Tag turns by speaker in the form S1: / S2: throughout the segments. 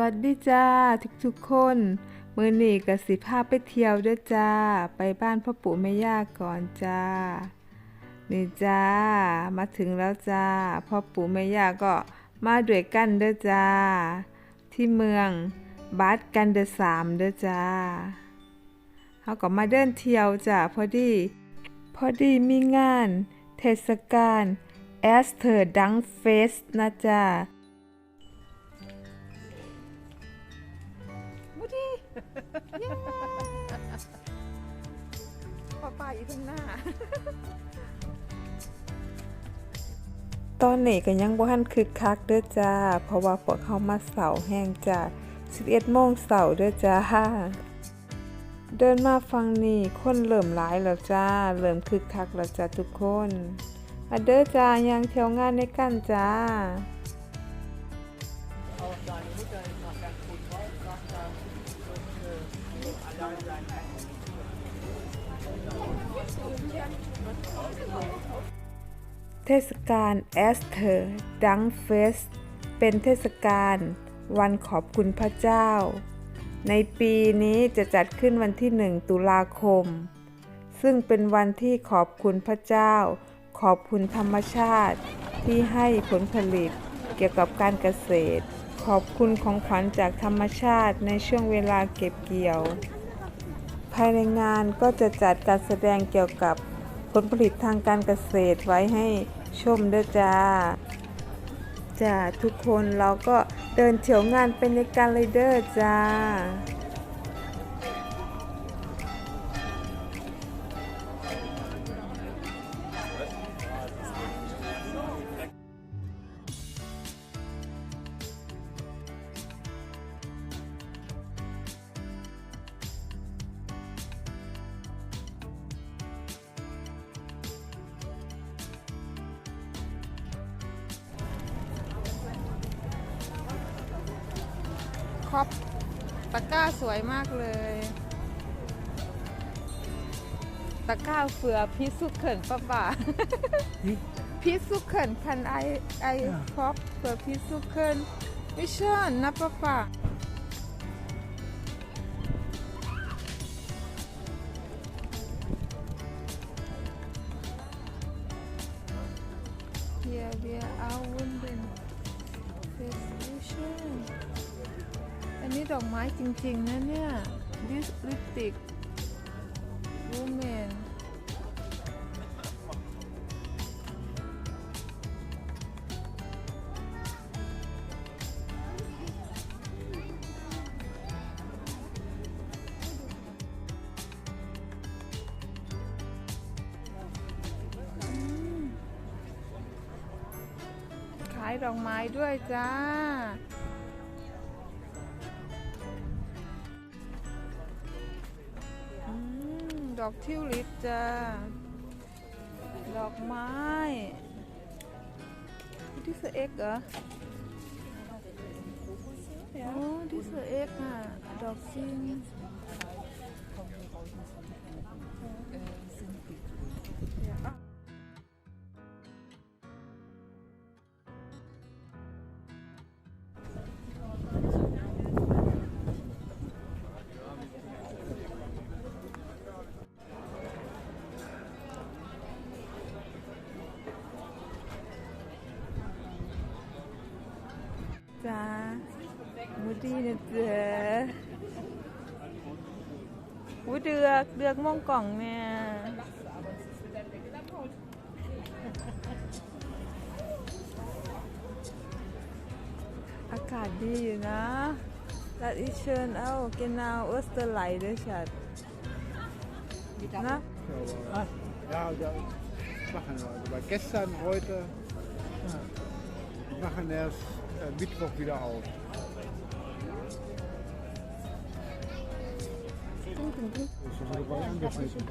S1: วัสดีจ้าทุกทุกๆคนมื้อนี้ก็สิพาไปเที่ยวด้อจ้า ไปบ้านพ่อปู่แม่ย่าก่อนจ้า นี่จ้า มาถึงแล้วจ้า พ่อปู่แม่ย่าก็มาด้วยกันเด้อจ้า ที่เมืองบาดกันเดอสามเด้อจ้าเขาก็มาเดินเที่ยวจ้าพอดี พอดีมีงาน เทศกาลแอสเธอร์ดังเฟสนะจ้า
S2: ป้าป้าอยู่ข้างหน้า
S1: ตอนนี้ก็ยังบ่ทันคึกคักเด้อจ้า เพราะว่าพวกเขามาเสาแห้งจ้า11โมงเสาเด้อจ้า เดินมาฟังนี่คนเริ่มหลายแล้วจ้า เริ่มคึกคักแล้วจ้าทุกคนมาเด้อจ้ายังเที่ยวงานในกันจ้า เทศกาลแอสเธอร์ดังเฟส เป็นเทศกาลวันขอบคุณพระเจ้า ในปีนี้จะจัดขึ้นวันที่ 1 ตุลาคม ซึ่งเป็นวันที่ขอบคุณพระเจ้า ขอบคุณธรรมชาติที่ให้ผลผลิตเกี่ยวกับการเกษตร ขอบคุณของขวัญจากธรรมชาติในช่วงเวลาเก็บเกี่ยว ภายในงานก็จะจัดการแสดงเกี่ยวกับผลผลิตทางการเกษตรไว้ให้ชมด้วยจ้าจ้าทุกคนเราก็เดินเที่ยวงานเป็นในการเลยเด้อจ้า
S2: รอบตะกร้าสวยมากเลย ตะกร้าเฟือพิสุเขินป้าป่าพิสุเขินคันไอไอครอบเฟือพิสุเขินไม่เชื่อนะป้าป่าเฮียเบียเอาวุ้น อันนี้ดอกไม้จริง ๆ นะเนี่ย this lipstick woman ขายดอกไม้ด้วยจ้า อกทิวลิปจ้า ดอกไม้ที่เสเอ็กเหรอโอ้ที่เสเอ็กอะ ดอกซิง จ้ามูดีนะเจ๊วูเดือกเดือกม่องกล่องเนี่ยอากาศดีอยู่นะลัดอีเชิญเอาเกนาวออสเตอร์ไลท์ด้วยฉันนะ
S3: Ah, ja, ja, machen wir. Also bei gestern, heute, machen erst Mittwoch wieder auf.
S2: ตึ้งตึ้งตึ้ง
S3: Das ist dabei angeschnitten.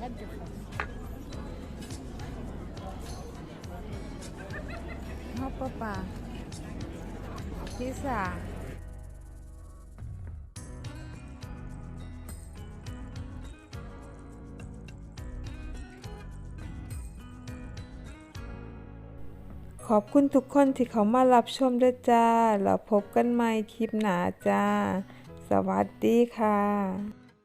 S2: ฮอ
S1: ขอบคุณทุกคนที่เขามารับชมด้วยจ้า แล้วพบกันใหม่คลิปหน้าจ้า สวัสดีค่ะ